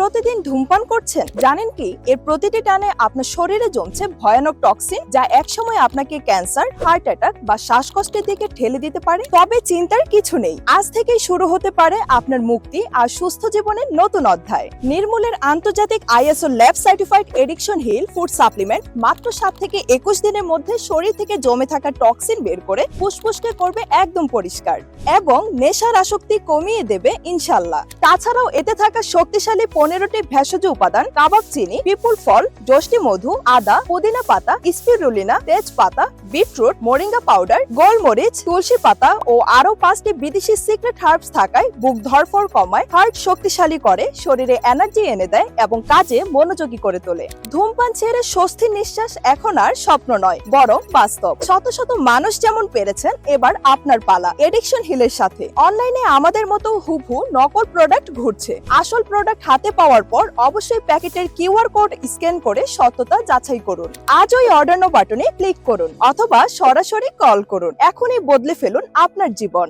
প্রতিদিন ধূমপান করছেন? জানেন কি? এর প্রতিটি টানে আপনার শরীরে জমছে ভয়ানক টক্সিন যা একসময় আপনাকে ক্যান্সার, হার্ট অ্যাটাক বা শ্বাসকষ্টের দিকে ঠেলে দিতে পারে। তবে চিন্তার কিছু নেই। আজ থেকেই শুরু হতে পারে আপনার মুক্তি আর সুস্থ জীবনের নতুন অধ্যায়। নির্মূলের আন্তর্জাতিক ISO lab certified addiction heal food supplement মাত্র সাত থেকে একুশ দিনের মধ্যে শরীর থেকে জমে থাকা টক্সিন বের করে ফুসফুসকে করবে একদম পরিষ্কার এবং নেশার আসক্তি কমিয়ে দেবে ইনশাল্লাহ তাছাড়াও এতে থাকা শক্তিশালী পনেরোটি ভেষজ উপাদান, কাবাব চিনি, পিপুল ফল যষ্টি মধু, আদা, পুদিনা পাতা, স্পিরুলিনা, তেজপাতা, বিটরুট, মোরিঙ্গা পাউডার, গোলমরিচ, তুলসী পাতা ও আরও পাঁচটি বিদেশি সিক্রেট হার্বস থাকায় বুক ধরফর কমায়। হার্ট শক্তিশালী করে, শরীরে এনার্জি এনে দেয় এবং কাজে মনোযোগী করে তোলে। ধূমপান ছেড়ে স্বস্তির নিঃশ্বাস এখন আর স্বপ্ন নয়, বরং বাস্তব। শত শত মানুষ যেমন পেরেছেন, এবার আপনার পালা। এডিকশন হিলের সাথে। অনলাইনে আমাদের মতো হুবহু নকল প্রোডাক্ট ঘুরছে। আসল প্রোডাক্ট হাতে পাওয়ার পর অবশ্যই প্যাকেটের কিউআর কোড স্ক্যান করে সত্যতা যাচাই করুন। আজ ওই অর্ডার নো বাটনে ক্লিক করুন অথবা সরাসরি কল করুন। এখনই বদলে ফেলুন আপনার জীবন।